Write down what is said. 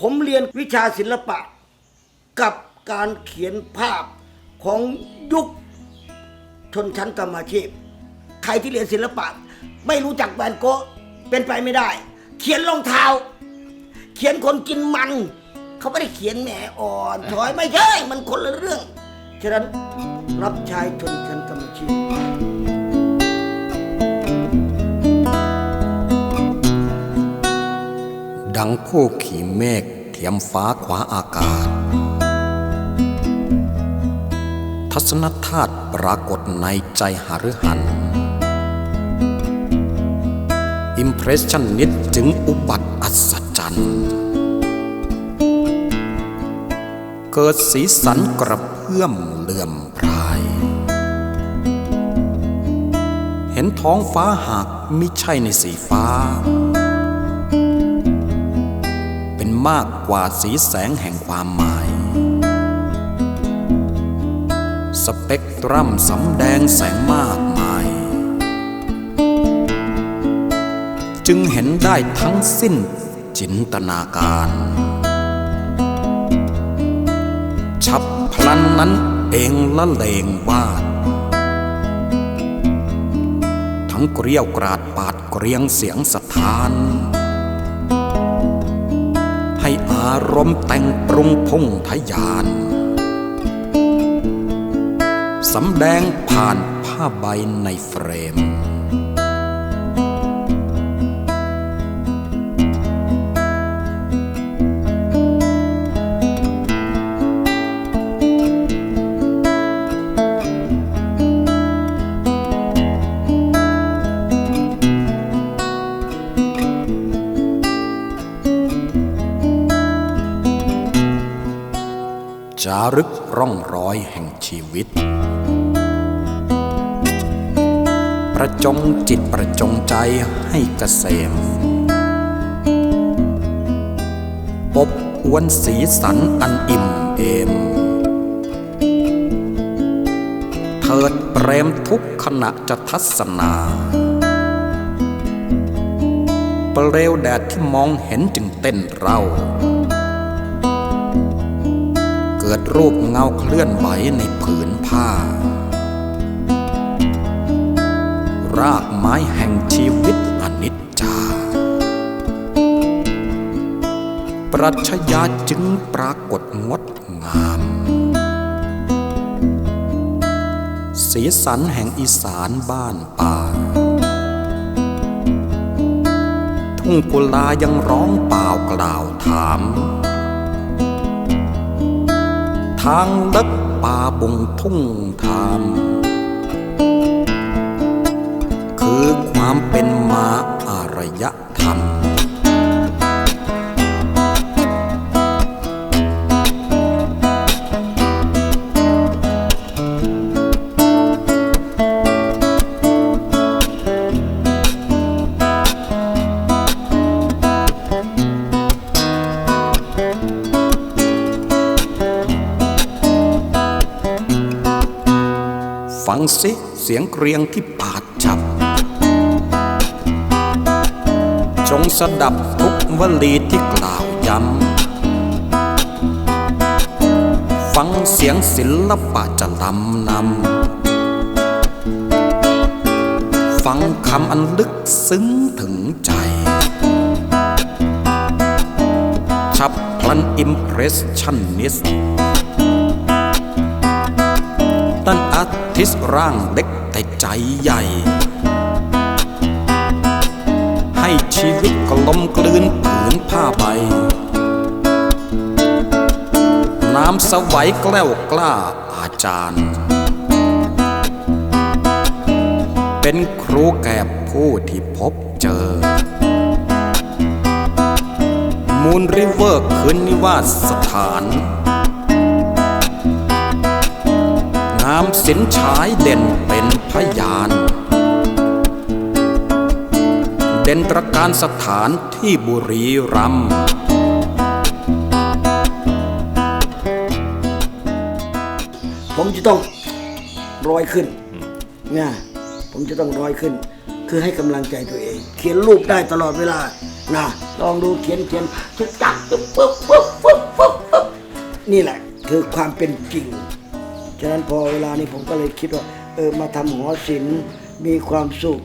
ผมเรียนวิชาศิลปะ กับการเขียนภาพของยุคชนชั้นกรรมาชีพ ใครที่เรียนศิลปะ ไม่รู้จักแวนโกะเป็นไปไม่ได้ เขียนรองเท้า เขียนคนกินมัน เขาไม่ได้เขียนแหมอ่อนถอยไม่ใช่มันคนละเรื่อง ฉะนั้นรับใช้ชนชั้นกรรมาชีพ ดังผู้ขี่เมฆเทียมฟ้าขวาอากาศ ทัศนธาตุปรากฏในใจหฤหันอิมเพรสชันนิดจึงอุบัติอัศจรรย์ เกิดสีสันกระเพื่อมเลื่อมพราย เห็นท้องฟ้าหากม่ใช่ในสีฟ้า มากกว่าสีแสงแห่งความหมาย สเปกตรัมสำแดงแสงมากมาย จึงเห็นได้ทั้งสิ้นจินตนาการฉับพลันนั้นเองละเลงวาด ทั้งเกรียวกราดปาดเกรียงเสียงสถานารมณ์แต่งปรุงพุ่งทะยานสำแดงผ่านผ้าใบในเฟรม จารึกร่องรอยแห่งชีวิต ประจงจิตประจงใจให้เกษมอบอวนสีสันอันอิ่มเอม เถิดเปรมทุกขณะจะทัศนาเปลวแดดที่มองเห็นจึงเต้นเรา เกิดรูปเงาเคลื่อนไหวในผืนผ้า รากไม้แห่งชีวิตอนิจจา ปรัชญาจึงปรากฏงดงาม สีสันแห่งอีสานบ้านป่า ทุ่งกุลายังร้องเปล่ากล่าวถาม ทางลัดป่าบงทุ่งทาม ฟังสิเสียงเกรียงที่ปาดจับ จงสดับทุกวลีที่กล่าวย้ำ ฟังเสียงศิลปะจะลำนำ ฟังคำอันลึกซึ้งถึงใจฉับพลันอิมเพรสชันนิสตันอา ทิสร่างเล็กแต่ใจใหญ่ ให้ชีวิตกลมกลืนผืนผ้าใบ น้ำสวัยแกล้วกล้าอาจารย์ เป็นครูแก่ผู้ที่พบเจอ มูลริเวอร์คืนนิวาสสถาน งามสินฉายเด่นเป็นพยาน เด่นตระการสถานที่บุรีรัมย์ผมจะต้องร้อยขึ้นเนี่ยผมจะต้องร้อยขึ้น คือให้กำลังใจตัวเอง เขียนรูปได้ตลอดเวลานะลองดูเขียนเขียนทุกจักปุ๊บปุ๊บปุ๊บปุ๊บปุ๊บนี่แหละ คือความเป็นจริง ฉะนั้นพอเวลานี้ผมก็เลยคิดว่าเออมาทำหอศิลป์มีความสุข